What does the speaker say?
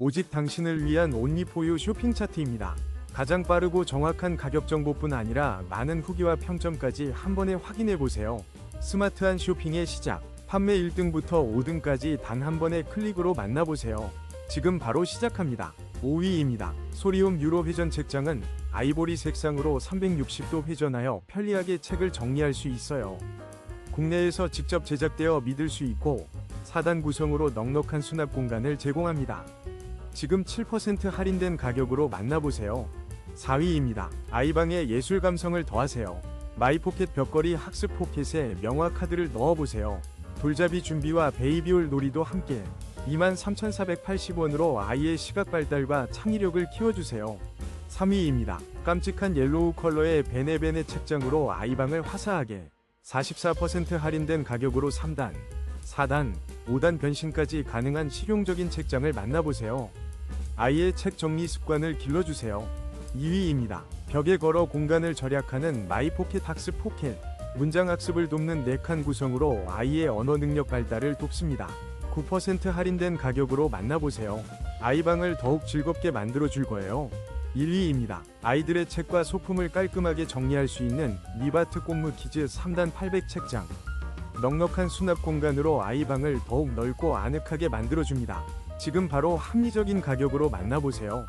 오직 당신을 위한 온리포유 쇼핑 차트입니다. 가장 빠르고 정확한 가격 정보뿐 아니라 많은 후기와 평점까지 한 번에 확인해 보세요. 스마트한 쇼핑의 시작. 판매 1등부터 5등까지 단 한 번의 클릭으로 만나보세요. 지금 바로 시작합니다. 5위입니다. 소리움 유로 회전 책장은 아이보리 색상으로 360도 회전하여 편리하게 책을 정리할 수 있어요. 국내에서 직접 제작되어 믿을 수 있고 4단 구성으로 넉넉한 수납 공간을 제공합니다. 지금 7% 할인된 가격으로 만나보세요. 4위입니다. 아이방의 예술 감성을 더하세요. 마이포켓 벽걸이 학습 포켓에 명화 카드를 넣어보세요. 돌잡이 준비와 베이비올 놀이도 함께 23,480원으로 아이의 시각 발달과 창의력을 키워주세요. 3위입니다. 깜찍한 옐로우 컬러의 베네베네 책장으로 아이방을 화사하게 44% 할인된 가격으로 3단, 4단, 5단 변신까지 가능한 실용적인 책장을 만나보세요. 아이의 책 정리 습관을 길러주세요. 2위입니다. 벽에 걸어 공간을 절약하는 마이포켓 학습 포켓. 문장 학습을 돕는 4칸 구성으로 아이의 언어 능력 발달을 돕습니다. 9% 할인된 가격으로 만나보세요. 아이방을 더욱 즐겁게 만들어 줄 거예요. 1위입니다. 아이들의 책과 소품을 깔끔하게 정리할 수 있는 리바트 꽃무 키즈 3단 800 책장. 넉넉한 수납 공간으로 아이 방을 더욱 넓고 아늑하게 만들어줍니다. 지금 바로 합리적인 가격으로 만나보세요.